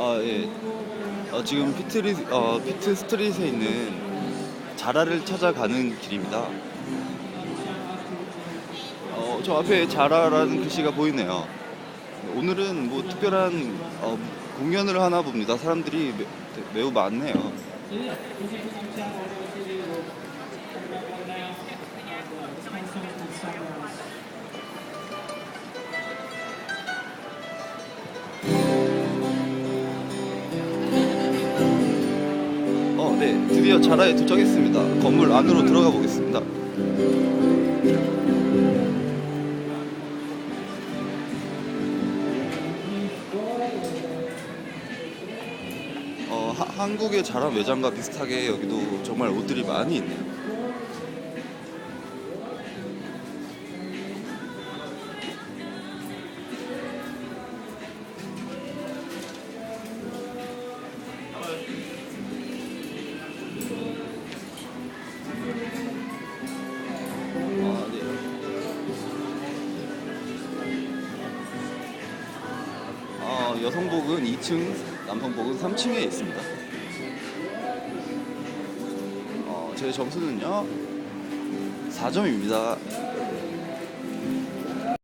아 예. 어, 지금 피트리 어, 피트 스트릿에 있는 자라를 찾아가는 길입니다. 어, 저 앞에 자라라는 글씨가 보이네요. 오늘은 뭐 특별한 어, 공연을 하나 봅니다. 사람들이 매, 매우 많네요. 어, 네, 드디어 자라에 도착했습니다. 건물 안으로 들어가 보겠습니다. 어, 하- 한국의 자라 매장과 비슷하게 여기도 정말 옷들이 많이 있네요. 여성복은 2층, 남성복은 3층에 있습니다. 어, 제 점수는요 4점입니다.